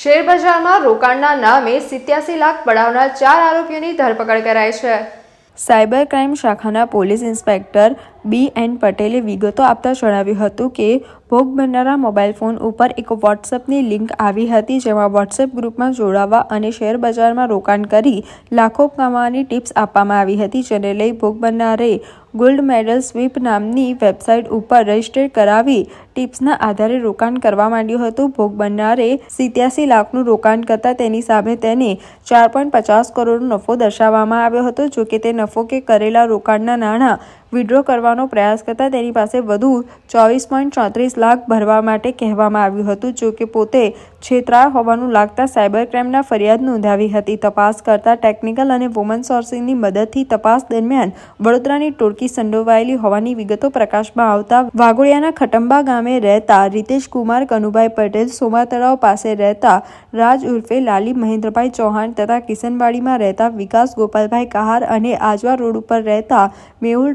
શેરબજારમાં રોકાણના નામે સિત્યાસી લાખ પડાવના ચાર આરોપીઓની ધરપકડ કરાઈ છે. સાયબર ક્રાઇમ શાખાના પોલીસ ઇન્સ્પેક્ટર બી એન પટેલે વિગતો આપતા જણાવ્યું હતું કે, ભોગ બનનારા મોબાઈલ ફોન ઉપર એક વોટ્સએપની લિંક આવી હતી જેમાં વોટ્સએપ ગ્રુપમાં જોડાવા અને શેર બજારમાં રોકાણ કરી લાખો કમાવાની ટિપ્સ આપવામાં આવી હતી, જેને લઈ ભોગ બનનારે ગોલ્ડ મેડલ સ્વીપ નામની વેબસાઇટ ઉપર રજિસ્ટર કરાવી ટિપ્સના આધારે રોકાણ કરવા માંડ્યું હતું. ભોગ બનનારે સિત્યાસી લાખનું રોકાણ કરતાં તેની સામે તેને ચાર પોઈન્ટ પચાસ કરોડનો નફો દર્શાવવામાં આવ્યો હતો જો કે તે નફો કે કરેલા રોકાણના નાણાં વિડ્રો કરવાનો પ્રયાસ કરતા તેની પાસે વધુ ચોવીસ પોઈન્ટ ચોત્રીસ લાખ ભરવા માટે કહેવામાં આવ્યું હતું, જો કે પોતે છેતરાળ હોવાનું લાગતા સાયબર ક્રાઇમના ફરિયાદ નોંધાવી હતી. તપાસ કરતા ટેકનિકલ અને વુમન સોર્સિંગની મદદથી તપાસ દરમિયાન વડોદરાની ટોળકી સંડોવાયેલી હોવાની વિગતો પ્રકાશમાં આવતા વાઘોડિયાના ખટંબા ગામે રહેતા રીતેશ કુમાર, કનુભાઈ પટેલ, સોમા તળાવ પાસે રહેતા રાજ ઉર્ફે લાલી મહેન્દ્રભાઈ ચૌહાણ તથા કિશનવાડીમાં રહેતા વિકાસ ગોપાલભાઈ કહાર અને આજવા રોડ ઉપર રહેતા મેહુલ